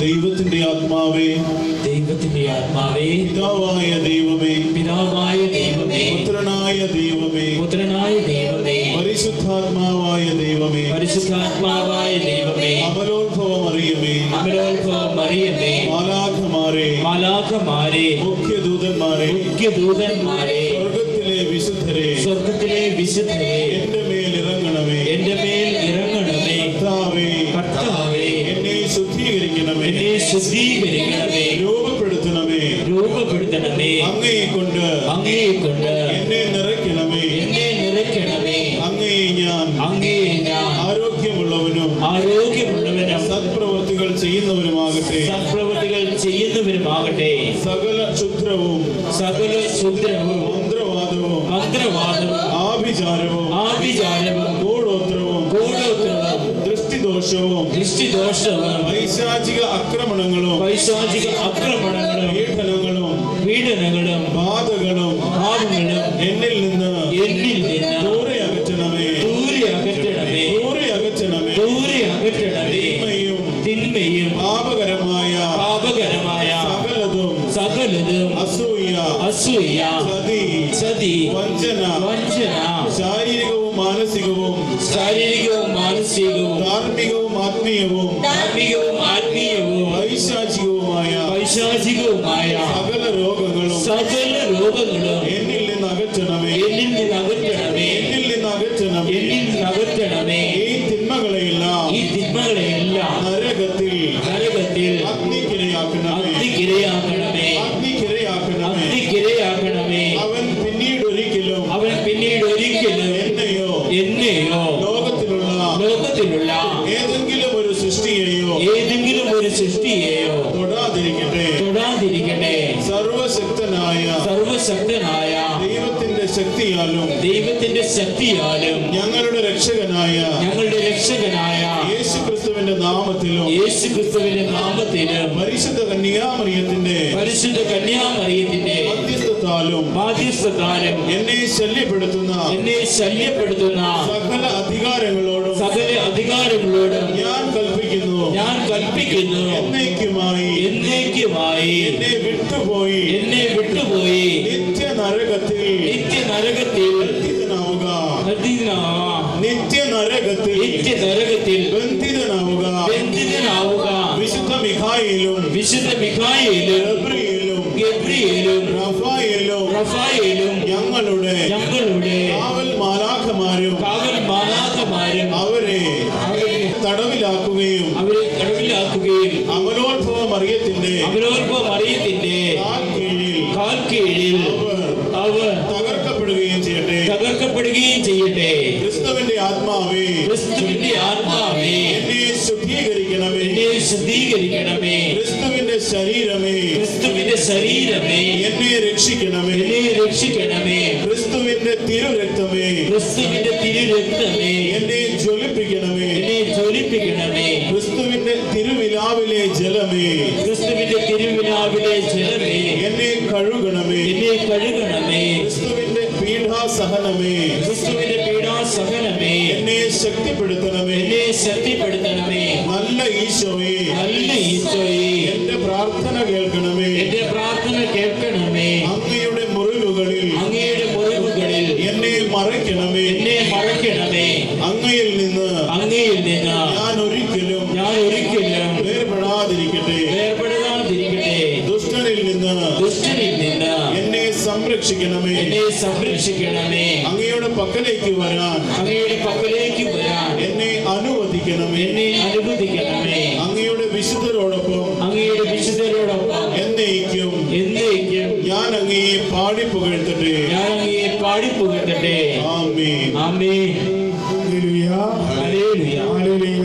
ദൈവത്തിന്റെ ആത്മാവേ ദൈവത്തിന്റെ ആത്മാവേ പിതാവായ ദൈവമേ പിതാവായ ദൈവമേ പുത്രനായ ദൈവമേ പുത്രനായ ദൈവമേ പരിശുദ്ധാത്മാവായ ദൈവമേ പരിശുദ്ധാത്മാവായ ദൈവമേ അമലോത്ഭവം അറിയമേ അമലോത്ഭവം മറിയമേ മാലാഖമാരെ മാലാഖമാരെ മുഖ്യദൂതന്മാരെ മുഖ്യദൂതന്മാരെ സ്വർഗത്തിലെ വിശുദ്ധരെ സ്വർഗത്തിലെ വിശുദ്ധരെ രൂപപ്പെടുത്തണമേ അങ്ങയെ കൊണ്ട് അങ്ങയെ കൊണ്ട് എന്നെ നിറയ്ക്കണമേ. എന്നെ നിറയ്ക്കണമേ. അങ്ങയെ ഞാൻ അങ്ങയെ ഞാൻ ആരോഗ്യമുള്ളവനും ആരോഗ്യമുള്ളവനും സത്പ്രവൃത്തികൾ ചെയ്യുന്നവരുമാകട്ടെ സത്പ്രവൃത്തികൾ ചെയ്യുന്നവരുമാകട്ടെ സകല ക്ഷുദ്രവും സകല ശുദ്രവും മന്ത്രവാദവും മന്ത്രവാദവും ആഭിചാരവും ആഭിചാരവും കൂടോത്രവും കൂടോത്രവും ദൃഷ്ടിദോഷവും ദൃഷ്ടിദോഷവും പൈശാചിക ആക്രമണങ്ങളും പൈശാചിക ആക്രമണങ്ങളും അസൂയ ചതി വഞ്ചന വഞ്ചന ശാരീരികവും മാനസികവും ശാരീരികവും മാനസികവും ധാർമ്മികവും ആത്മീയവും ധാർമ്മികവും ആത്മീയവും പൈശാചികവുമായ പൈശാചികവുമായ സകല രോഗങ്ങളും സകല രോഗങ്ങളും എന്നിൽ നിന്ന് അകറ്റണമേ. എന്നിൽ നിന്ന് അകറ്റണമേ. എന്നിൽ നിന്ന് അകറ്റണമേ. എന്നിൽ നിന്ന് അകറ്റണമേ. ഈ തിന്മകളെയെല്ലാം ഈ തിന്മകളെയെല്ലാം ലോകത്തിലുള്ള ഏതെങ്കിലും ഒരു സൃഷ്ടിയെയോ ഏതെങ്കിലും ഒരു സൃഷ്ടിയെയോ തൊടാതിരിക്കട്ടെ. തൊടാതിരിക്കട്ടെ. സർവശക്തനായ സർവശക്തനായ ദൈവത്തിന്റെ ശക്തിയാലും ദൈവത്തിന്റെ ശക്തിയാലും ഞങ്ങളുടെ രക്ഷകനായ ഞങ്ങളുടെ രക്ഷകനായ യേശു ക്രിസ്തുവിന്റെ നാമത്തിലും യേശു ക്രിസ്തുവിന്റെ നാമത്തിലും പരിശുദ്ധ കന്യാമറിയത്തിന്റെ പരിശുദ്ധ കന്യാമറിയത്തിന്റെ മധ്യസ്ഥത്താലും മാധ്യസ്ഥകാലം എന്നെ ശല്യപ്പെടുത്തുന്ന എന്നെ ശല്യപ്പെടുത്തുന്ന സകല അധികാരങ്ങളോടും അധികാരങ്ങളോടും ഞാൻ കൽപ്പിക്കുന്നു. ഞാൻ കൽപ്പിക്കുന്നു. എന്നേക്കുമായി. എന്നേക്കുമായി. എന്നെ വിട്ടുപോയി. എന്നെ വിട്ടുപോയി. നിത്യ നരകത്തിൽ നിത്യ നരകത്തിൽ. നിത്യ നരകത്തിൽ നിത്യ നരകത്തിൽ ബന്ധിതനാവുക. ബന്ധിതനാവുക. വിശുദ്ധ മിഖായിലും വിശുദ്ധ മിഖായിലും ഗബ്രിയേലും ഗബ്രിയേലും റഫായേലും റഫായേലും ഞങ്ങളുടെ ഞങ്ങളുടെ കാവൽ മാലാഖമാരും കാവൽ മാലാഖമാരും അവരെ തടവിലാക്കുകയും അവരെ തടവിലാക്കുകയും അമലോത്ഭവ മറിയത്തിന്റെ അവരോർപ്പം അറിയത്തിന്റെ കാൽ കീഴിൽ കാൽ കീഴിൽ അവർ അവർ തകർക്കപ്പെടുകയും ചെയ്യട്ടെ. തകർക്കപ്പെടുകയും ചെയ്യട്ടെ. ക്രിസ്തുവിന്റെ ആത്മാവേ ക്രിസ്തുവിന്റെ ആത്മാവേ എന്നെ ശുദ്ധീകരിക്കണമേ. എന്നെ ശുദ്ധീകരിക്കണമേ. ക്രിസ്തുവിന്റെ ശരീരമേ ക്രിസ്തുവിന്റെ ശരീരമേ എന്നെ രക്ഷിക്കണമേ. എന്നെ രക്ഷിക്കണമേ. ക്രിസ്തുവിന്റെ തിരുരക്തമേ. ക്രിസ്തുവിന്റെ തിരുരക്തമേ. എന്നെ ജ്വലിപ്പിക്കണമേ. എന്നെ ജ്വലിപ്പിക്കണമേ. ക്രിസ്തുവിന്റെ തിരുവിലാവിലെ ജലമേ. ക്രിസ്തുവിന്റെ തിരുവിലാവിലെ ജലമേ. എന്നെ കഴുകണമേ. എന്നെ കഴുകണമേ. ക്രിസ്തുവിന്റെ പീഠാസഹനമേ ക്രിസ്തുവിന്റെ പീഡാസഹനമേ. എന്നെ ശക്തിപ്പെടുത്തണമേ. എന്നെ ശക്തിപ്പെടുത്തണമേ. നല്ല ഈശോയെ. നല്ല ഈശോയെ. സംരക്ഷിക്കണമേ. എന്നെ സംരക്ഷിക്കണമേ. അങ്ങയുടെ പക്കലേക്ക് വരാൻ. അങ്ങയുടെ പക്കലേക്ക് വരാൻ. എന്നെ അനുവദിക്കണമേ. എന്നെ അനുവദിക്കണമേ. അങ്ങയുടെ വിശുദ്ധരോടൊപ്പം അങ്ങയുടെ വിശുദ്ധരോടൊപ്പം എന്നേക്കും. എന്നേക്കും. ഞാൻ അങ്ങയെ പാടി പുകഴ്ത്തട്ടെ. ഞാൻ അങ്ങയെ പാടി പുകഴ്ത്തട്ടെ. ആമേ ആമേ ഹല്ലേലൂയ. ഹല്ലേലൂയ. ഹല്ലേലൂയ.